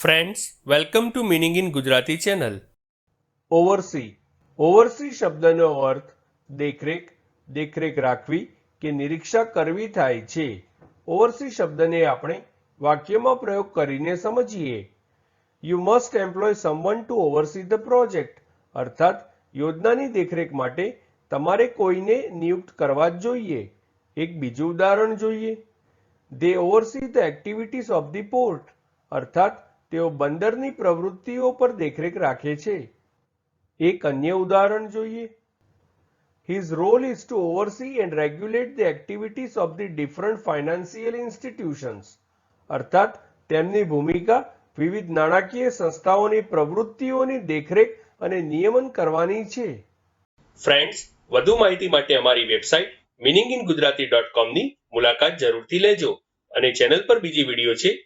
Friends welcome to meaning in Gujarati channel oversee oversee શબ્દનો અર્થ દેખરેખ દેખરેખ રાખવી કે નિરીક્ષા કરવી થાય છે. ઓવરસી શબ્દને આપણે વાક્યમાં પ્રયોગ કરીને સમજીએ. You must employ someone to oversee the project અર્થાત, યોજનાની દેખરેખ માટે તમારે કોઈને નિયુક્ત કરવા જ જોઈએ. એક બીજું ઉદાહરણ જોઈએ. They oversee the activities of the port અર્થાત તેઓ બંદરની પ્રવૃત્તિઓ પર દેખરેખ રાખે છે. એક અન્ય ઉદાહરણ જોઈએ. His role is to oversee and regulate the activities of the different financial institutions. અર્થાત, તેમની ભૂમિકા વિવિધ નાણાકીય સંસ્થાઓની પ્રવૃત્તિઓની દેખરેખ અને નિયમન કરવાની છે. ફ્રેન્ડ્સ વધુ માહિતી માટે અમારી website meaning in Gujarati dot કોમની મુલાકાત જરૂરથી લેજો અને ચેનલ પર બીજી વીડિયો છે